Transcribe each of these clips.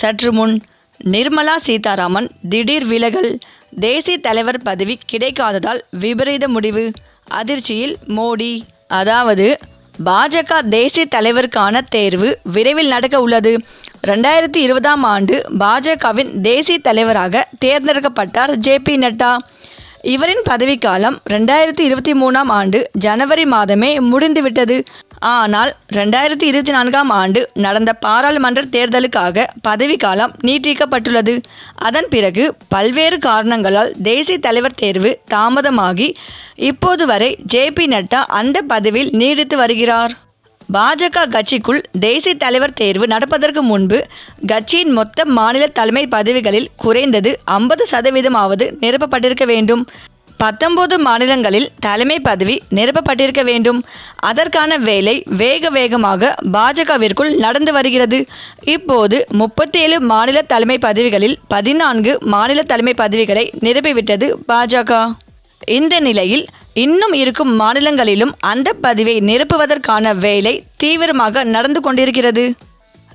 சற்று முன் நிர்மலா சீதாராமன் திடீர் விலகல் தேசிய தலைவர் பதவி கிடைக்காததால் விபரீத முடிவு அதிர்ச்சியில் மோடி. அதாவது பாஜக தேசிய தலைவருக்கான தேர்வு விரைவில் நடக்க உள்ளது. ரெண்டாயிரத்தி இருபதாம் ஆண்டு பாஜகவின் தேசிய தலைவராக தேர்ந்தெடுக்கப்பட்டார் ஜே பி நட்டா. இவரின் பதவிக்காலம் ரெண்டாயிரத்தி இருபத்தி மூணாம் ஆண்டு ஜனவரி மாதமே முடிந்துவிட்டது. ஆனால் ரெண்டாயிரத்தி இருபத்தி நான்காம் ஆண்டு நடந்த பாராளுமன்ற தேர்தலுக்காக பதவிக்காலம் நீட்டிக்கப்பட்டுள்ளது. அதன் பிறகு பல்வேறு காரணங்களால் தேசிய தலைவர் தேர்வு தாமதமாகி இப்போது வரை ஜே பி நட்டா அந்த பதவியில் நீடித்து வருகிறார். பாஜக கட்சிக்குள் தேசிய தலைவர் தேர்வு நடப்பதற்கு முன்பு கட்சியின் மொத்த மாநில தலைமை பதவிகளில் குறைந்தது ஐம்பது சதவீதமாவது நிரப்பப்பட்டிருக்க வேண்டும். பத்தொன்பது மாநிலங்களில் தலைமை பதவி நிரப்பப்பட்டிருக்க வேண்டும். அதற்கான வேலை வேக வேகமாக பாஜகவிற்குள் நடந்து வருகிறது. இப்போது முப்பத்தேழு மாநில தலைமை பதவிகளில் பதினான்கு மாநில தலைமை பதவிகளை நிரப்பிவிட்டது பாஜக. இந்த நிலையில் இன்னும் இருக்கும் மாநிலங்களிலும் அந்த பதிவை நிரப்புவதற்கான வேலை தீவிரமாக நடந்து கொண்டிருக்கிறது.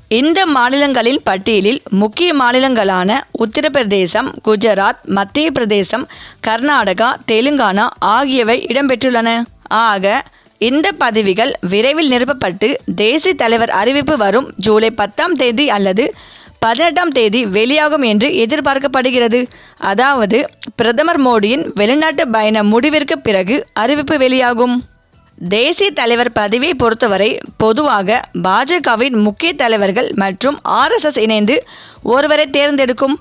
இந்த மாநிலங்களின் பட்டியலில் முக்கிய மாநிலங்களான உத்தரப்பிரதேசம் குஜராத் மத்திய பிரதேசம் கர்நாடகா தெலுங்கானா ஆகியவை இடம்பெற்றுள்ளன. ஆக இந்த பதவிகள் விரைவில் நிரப்பப்பட்டு தேசிய தலைவர் அறிவிப்பு வரும் ஜூலை பத்தாம் தேதி அல்லது பதினெட்டாம் தேதி வெளியாகும் என்று எதிர்பார்க்கப்படுகிறது. அதாவது பிரதமர் மோடியின் வெளிநாட்டு பயண முடிவிற்கு பிறகு அறிவிப்பு வெளியாகும். தேசிய தலைவர் பதவியை பொறுத்தவரை பொதுவாக பாஜகவின் முக்கிய தலைவர்கள் மற்றும் ஆர்எஸ்எஸ் இணைந்து ஒருவரை தேர்ந்தெடுக்கும்.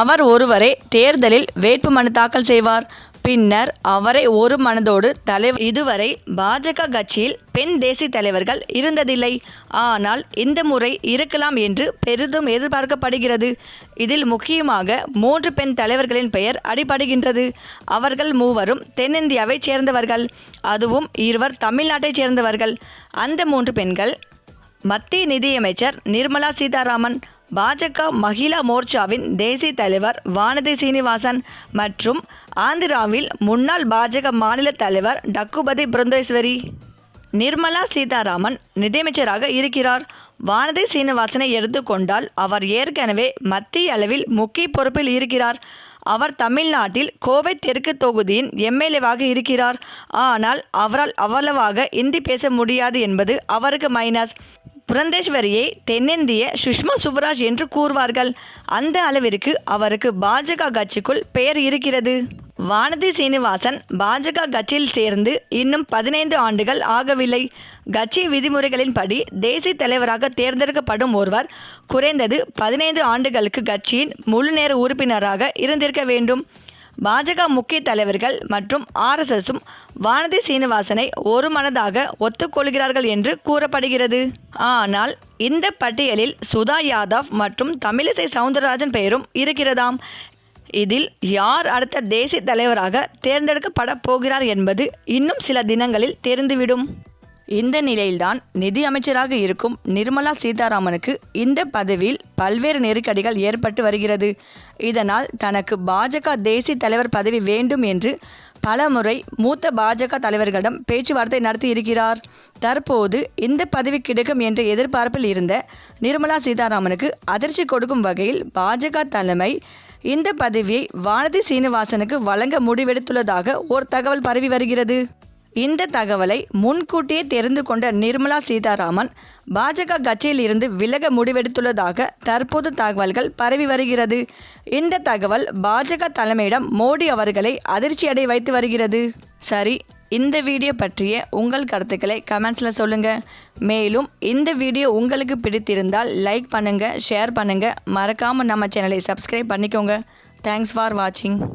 அவர் ஒருவரே தேர்தலில் வேட்புமனு தாக்கல் செய்வார். பின்னர் அவரை ஒரு மனதோடு தலைவர் இதுவரை பாஜக கட்சியில் பெண் தேசிய தலைவர்கள் இருந்ததில்லை. ஆனால் இந்த முறை இருக்கலாம் என்று பெரிதும் எதிர்பார்க்கப்படுகிறது. இதில் முக்கியமாக மூன்று பெண் தலைவர்களின் பெயர் அடிபடுகின்றது. அவர்கள் மூவரும் தென்னிந்தியாவைச் சேர்ந்தவர்கள். அதுவும் இருவர் தமிழ்நாட்டைச் சேர்ந்தவர்கள். அந்த மூன்று பெண்கள் மத்திய நிதியமைச்சர் நிர்மலா சீதாராமன் பாஜக மகிழா மோர்ச்சாவின் தேசிய தலைவர் வானதி சீனிவாசன் மற்றும் ஆந்திராவில் முன்னாள் பாஜக மாநில தலைவர் டக்குபதி பிருந்தேஸ்வரி. நிர்மலா சீதாராமன் நிதியமைச்சராக இருக்கிறார். வானதி சீனிவாசனை எடுத்துக்கொண்டால் அவர் ஏற்கனவே மத்திய அளவில் முக்கிய பொறுப்பில் இருக்கிறார். அவர் தமிழ்நாட்டில் கோவை தெற்கு தொகுதியின் எம்எல்ஏவாக இருக்கிறார். ஆனால் அவரால் அவ்வளவாக இந்தி பேச முடியாது என்பது அவருக்கு மைனஸ் புரந்தேஸ்வரியை தென்னிந்திய சுஷ்மா சுவராஜ் என்று கூறுவார்கள். அந்த அளவிற்கு அவருக்கு பாஜக கட்சிக்குள் பெயர் இருக்கிறது. வானதி சீனிவாசன் பாஜக கட்சியில் சேர்ந்து இன்னும் பதினைந்து ஆண்டுகள் ஆகவில்லை. கட்சி விதிமுறைகளின்படி தேசிய தலைவராக தேர்ந்தெடுக்கப்படும் ஒருவர் குறைந்தது பதினைந்து ஆண்டுகளுக்கு கட்சியின் முழு நேர உறுப்பினராக இருந்திருக்க வேண்டும். பாஜக முக்கிய தலைவர்கள் மற்றும் ஆர்எஸ்எஸும் வானதி சீனிவாசனை ஒரு மனதாக ஒத்துக்கொள்கிறார்கள் என்று கூறப்படுகிறது. ஆனால் இந்த பட்டியலில் சுதா யாதவ் மற்றும் தமிழிசை சவுந்தரராஜன் பெயரும் இருக்கிறதாம். இதில் யார் அடுத்த தேசிய தலைவராக தேர்ந்தெடுக்கப்பட போகிறார் என்பது இன்னும் சில தினங்களில் தெரிந்துவிடும். இந்த நிலையில்தான் நிதி அமைச்சராக இருக்கும் நிர்மலா சீதாராமனுக்கு இந்த பதவியில் பல்வேறு நெருக்கடிகள் ஏற்பட்டு வருகிறது. இதனால் தனக்கு பாஜக தேசிய தலைவர் பதவி வேண்டும் என்று பலமுறை மூத்த பாஜக தலைவர்களிடம் பேச்சுவார்த்தை நடத்தி இருக்கிறார். தற்போது இந்த பதவி கிடைக்கும் என்ற எதிர்பார்ப்பில் இருந்த நிர்மலா சீதாராமனுக்கு அதிர்ச்சி கொடுக்கும் வகையில் பாஜக தலைமை இந்த பதவியை வானதி சீனிவாசனுக்கு வழங்க முடிவெடுத்துள்ளதாக ஒரு தகவல் பரவி வருகிறது. இந்த தகவலை முன்கூட்டியே தெரிந்து கொண்ட நிர்மலா சீதாராமன் பாஜக கட்சியில் இருந்து விலக முடிவெடுத்துள்ளதாக தற்போது தகவல்கள் பரவி வருகிறது. இந்த தகவல் பாஜக தலைமையிடம் மோடி அவர்களை அதிர்ச்சியடை வைத்து வருகிறது. சரி இந்த வீடியோ பற்றிய உங்கள் கருத்துக்களை கமெண்ட்ஸில் சொல்லுங்கள் மேலும் இந்த வீடியோ உங்களுக்கு பிடித்திருந்தால் லைக் பண்ணுங்கள் ஷேர் பண்ணுங்கள் மறக்காமல் நம்ம சேனலை சப்ஸ்கிரைப் பண்ணிக்கோங்க. தேங்க்ஸ் ஃபார் வாட்சிங்